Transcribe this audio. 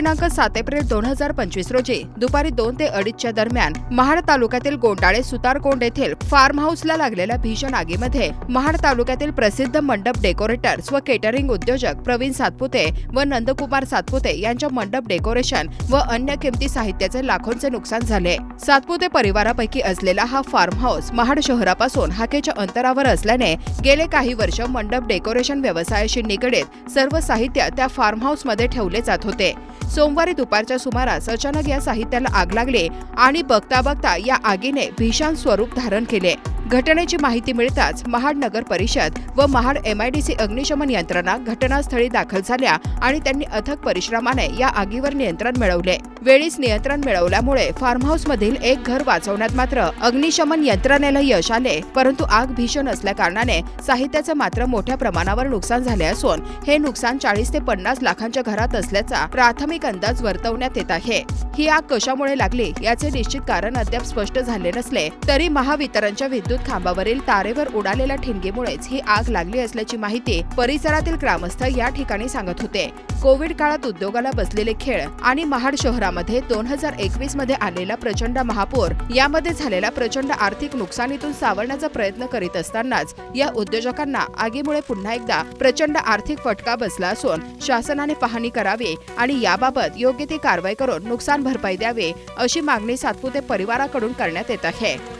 दिनांक सात एप्रिल दोन हजार पंचवीस रोजी दुपारी दोन ते अडीचच्या दरम्यान महाड तालुक्यातील गोंडाळे सुतारकोंड येथील फार्म हाऊसला लागलेल्या भीषण आगीमध्ये महाड तालुक्यातील प्रसिद्ध मंडप डेकोरेटर्स व केटरिंग उद्योजक प्रवीण सातपुते व नंदकुमार सातपुते यांच्या मंडप डेकोरेशन व अन्य किमती साहित्याचे लाखोंचे नुकसान झाले. सातपुते परिवारापैकी असलेला हा फार्म हाऊस महाड शहरापासून हाकेच्या अंतरावर असल्याने गेले काही वर्ष मंडप डेकोरेशन व्यवसायाशी निगडीत सर्व साहित्य त्या फार्म हाऊसमध्ये ठेवले जात होते. सोमवारी दुपारच्या सुमारास अचानक या साहित्याला आग लागली आणि बघता बघता या आगीने भीषण स्वरूप धारण केले. घटनेची माहिती मिळताच महाड नगर परिषद व महाड एमआयडीसी अग्निशमन यंत्रणा घटनास्थळी दाखल झाल्या आणि त्यांनी अथक परिश्रमाने या आगीवर नियंत्रण मिळवले. वेळीच नियंत्रण मिळवल्यामुळे फार्म हाऊस मधील एक घर वाचवण्यात मात्र अग्निशमन यंत्रणेला यश आले परंतु आग भीषण असल्याकारणाने साहित्याचं मात्र मोठ्या प्रमाणावर नुकसान झाले असून हे नुकसान चाळीस ते पन्नास लाखांच्या घरात असल्याचा प्राथमिक अंदाज वर्तवण्यात येत आहे. ही आग कशामुळे लागली याचे निश्चित कारण अद्याप स्पष्ट झाले नसले तरी महावितरणच्या विद्युत खांबावरील तारेवर उडालेल्या ठिणगीमुळेच ही आग लागली असल्याची माहिती परिसरातील ग्रामस्थ या ठिकाणी सांगत होते. कोविड काळात उद्योगाला बसलेले खेळ आणि महाड शहरामध्ये दोन हजार एकवीसमध्ये आलेला प्रचंड महापूर यामध्ये झालेल्या प्रचंड आर्थिक नुकसानीतून सावरण्याचा प्रयत्न करीत असतानाच या उद्योजकांना आगीमुळे पुन्हा एकदा प्रचंड आर्थिक फटका बसला असून शासनाने पाहणी करावी आणि याबाबत योग्य ती कारवाई करून नुकसान भरपाई द्यावी अशी मागणी सातपुते परिवाराकडून करण्यात येत आहे.